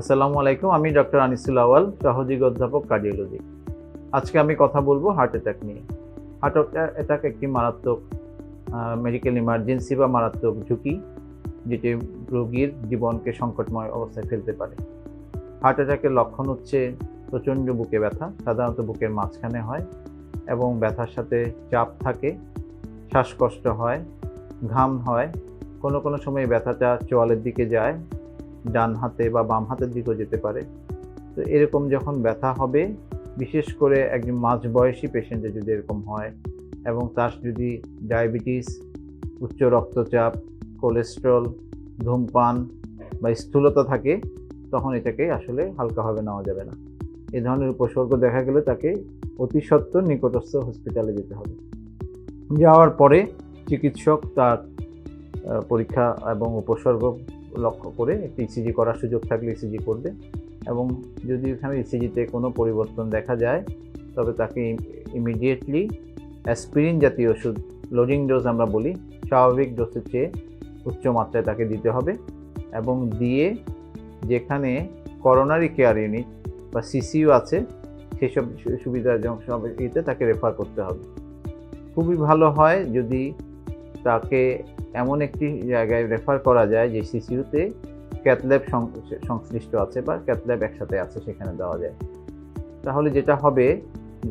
আসসালামু আলাইকুম, আমি ডক্টর আনিসুল আওয়াল, সহযোগী অধ্যাপক কার্ডিওলজি। আজকে আমি কথা বলব হার্ট অ্যাটাক নিয়ে। হার্ট অ্যাটাক একটি মারাত্মক মেডিকেল ইমার্জেন্সি বা মারাত্মক ঝুঁকি, যেটি রোগীর জীবনকে সংকটময় অবস্থায় ফেলতে পারে। হার্ট অ্যাটাকের লক্ষণ হচ্ছে প্রচণ্ড বুকে ব্যথা, সাধারণত বুকের মাঝখানে হয় এবং ব্যথার সাথে চাপ থাকে, শ্বাসকষ্ট হয়, ঘাম হয়, কোনো কোনো সময় ব্যথাটা চোয়ালের দিকে যায় ডান হাতে বা বাম হাতের দিকেও যেতে পারে। তো এরকম যখন ব্যথা হবে, বিশেষ করে একজন মাঝবয়সী পেশেন্টের যদি এরকম হয় এবং তার যদি ডায়াবেটিস উচ্চ রক্তচাপ কোলেস্ট্রল ধূমপান বা স্থূলতা থাকে, তখন এটাকে আসলে হালকাভাবে নেওয়া যাবে না। এ ধরনের উপসর্গ দেখা গেলে তাকে অতি সত্বর নিকটস্থ হসপিটালে যেতে হবে। যাওয়ার পরে চিকিৎসক তার পরীক্ষা এবং উপসর্গ লক্ষ্য করে একটি ইসিজি করার সুযোগ থাকলে ইসিজি করবে এবং যদি এখানে ইসিজিতে কোনো পরিবর্তন দেখা যায়, তবে তাকে ইমিডিয়েটলি অ্যাসপিরিন জাতীয় ওষুধ লোডিং ডোজ আমরা বলি, স্বাভাবিক ডোজের চেয়ে উচ্চ মাত্রায় তাকে দিতে হবে এবং দিয়ে যেখানে করোনারি কেয়ার ইউনিট বা সিসিইউ আছে, সেসব সুবিধাজনক সব, ইতে তাকে রেফার করতে হবে। খুবই ভালো হয় যদি তাকে এমন একটি জায়গায় রেফার করা যায় যে সিসিউতে ক্যাথল্যাব সংশ্লিষ্ট আছে বা ক্যাথল্যাব একসাথে আছে, সেখানে দেওয়া যায়। তাহলে যেটা হবে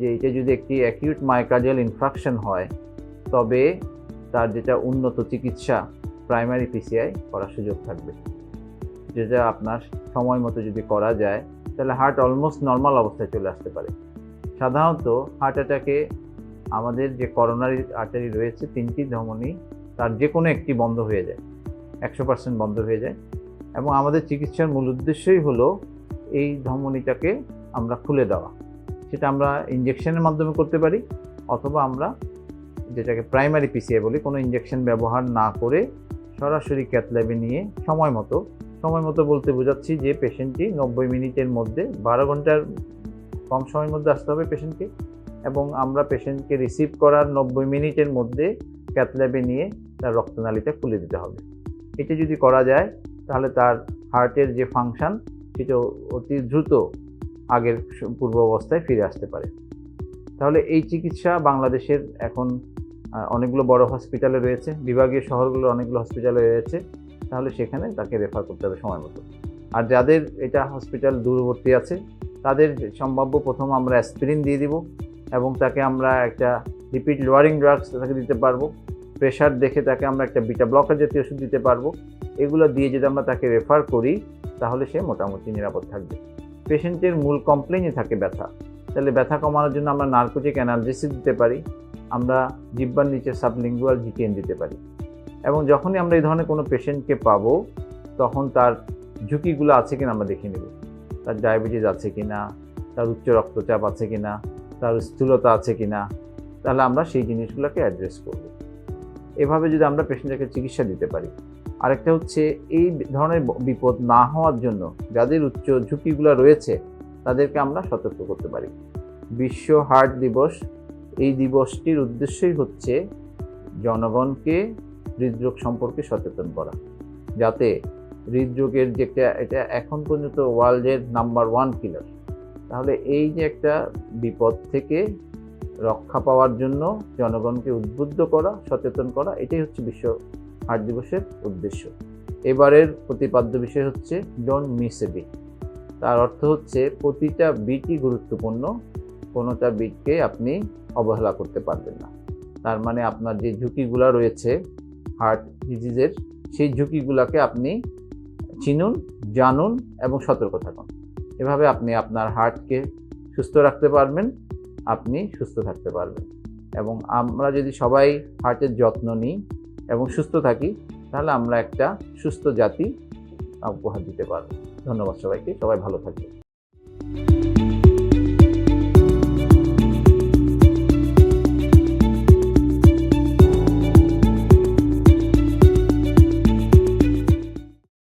যে এটা যদি একটি অ্যাকিউট মাইকার্ডিয়াল ইনফ্রাকশন হয়, তবে তার যেটা উন্নত চিকিৎসা প্রাইমারি পিসিআই করার সুযোগ থাকবে। যেটা আপনার সময় মতো যদি করা যায়, তাহলে হার্ট অলমোস্ট নর্মাল অবস্থায় চলে আসতে পারে। সাধারণত হার্ট অ্যাটাকে আমাদের যে করোনারি আর্টারি রয়েছে, তিনটি ধমনী তার যে কোনো একটি বন্ধ হয়ে যায়, একশো পার্সেন্ট বন্ধ হয়ে যায়। এবং আমাদের চিকিৎসার মূল উদ্দেশ্যই হলো এই ধমনীটাকে আমরা খুলে দেওয়া। সেটা আমরা ইঞ্জেকশনের মাধ্যমে করতে পারি, অথবা আমরা যেটাকে প্রাইমারি পিসিআই বলি, কোনো ইঞ্জেকশন ব্যবহার না করে সরাসরি ক্যাথল্যাবে নিয়ে সময় মতো সময় মতো বলতে বোঝাচ্ছি যে পেশেন্টটি নব্বই মিনিটের মধ্যে, বারো ঘণ্টার কম সময়ের মধ্যে আসতে হবে পেশেন্টকে এবং আমরা পেশেন্টকে রিসিভ করার নব্বই মিনিটের মধ্যে ক্যাথল্যাবে নিয়ে তার রক্তনালীটা খুলে দিতে হবে। এটা যদি করা যায়, তাহলে তার হার্টের যে ফাংশন, সেটা অতি দ্রুত আগের পূর্ব অবস্থায় ফিরে আসতে পারে। তাহলে এই চিকিৎসা বাংলাদেশের এখন অনেকগুলো বড় হসপিটালে রয়েছে, বিভাগীয় শহরগুলোর অনেকগুলো হসপিটালে রয়েছে, তাহলে সেখানে তাকে রেফার করতে হবে সময় মতো। আর যাদের এটা হসপিটাল দূরবর্তী আছে, তাদের সম্ভাব্য প্রথম আমরা অ্যাসপিরিন দিয়ে দিব এবং তাকে আমরা একটা লিপিড লোয়ারিং ড্রাগস তাকে দিতে পারব। প্রেশার দেখে তাকে আমরা একটা বিটা ব্লকার জাতীয় ওষুধ দিতে পারব। এগুলো দিয়ে যদি আমরা তাকে রেফার করি, তাহলে সে মোটামুটি নিরাপদ থাকবে। পেশেন্টের মূল কমপ্লেনই থাকে ব্যথা। তাহলে ব্যথা কমানোর জন্য আমরা নার্কোটিক অ্যানালজেসিস দিতে পারি, আমরা জিব্বার নিচে সাবলিঙ্গুয়াল জিটিএন দিতে পারি। এবং যখনই আমরা এই ধরনের কোনো পেশেন্টকে পাবো, তখন তার ঝুঁকিগুলো আছে কিনা আমরা দেখে নেব। তার ডায়াবেটিস আছে কিনা, তার উচ্চ রক্তচাপ আছে কি না তার স্থূলতা আছে কি না তাহলে আমরা সেই জিনিসগুলোকে অ্যাড্রেস করব। এভাবে যদি আমরা পেশেন্টকে চিকিৎসা দিতে পারি। আরেকটা হচ্ছে, এই ধরনের বিপদ না হওয়ার জন্য যাদের উচ্চ ঝুঁকিগুলো রয়েছে, তাদেরকে আমরা সতর্ক করতে পারি। বিশ্ব হার্ট দিবস, এই দিবসটির উদ্দেশ্যই হচ্ছে জনগণকে হৃদরোগ সম্পর্কে সচেতন করা। যাতে হৃদরোগের যে একটা, এটা এখন পর্যন্ত ওয়ার্ল্ডের নাম্বার ওয়ান কিলার তাহলে এই যে একটা বিপদ থেকে রক্ষা পাওয়ার জন্য জনগণকে উদ্বুদ্ধ করা, সচেতন করা, এটাই হচ্ছে বিশ্ব হার্ট দিবসের উদ্দেশ্য। এবারের প্রতিপাদ্য বিষয় হচ্ছে ডোন্ট মিস এ বিট তার অর্থ হচ্ছে, প্রতিটা বিটই গুরুত্বপূর্ণ, কোনোটা বিটকে আপনি অবহেলা করতে পারবেন না। তার মানে আপনার যে ঝুঁকিগুলো রয়েছে হার্ট ডিজিজের সেই ঝুঁকিগুলোকে আপনি চিনুন, জানুন এবং সতর্ক থাকুন। এভাবে আপনি আপনার হার্টকে সুস্থ রাখতে পারবেন আপনি সুস্থ থাকতে পারবেন। এবং আমরা যদি সবাই হার্টের যত্ন নিই এবং সুস্থ থাকি, তাহলে আমরা একটা সুস্থ জাতি উপহার দিতে পারব। ধন্যবাদ সবাইকে। সবাই ভালো থাকবে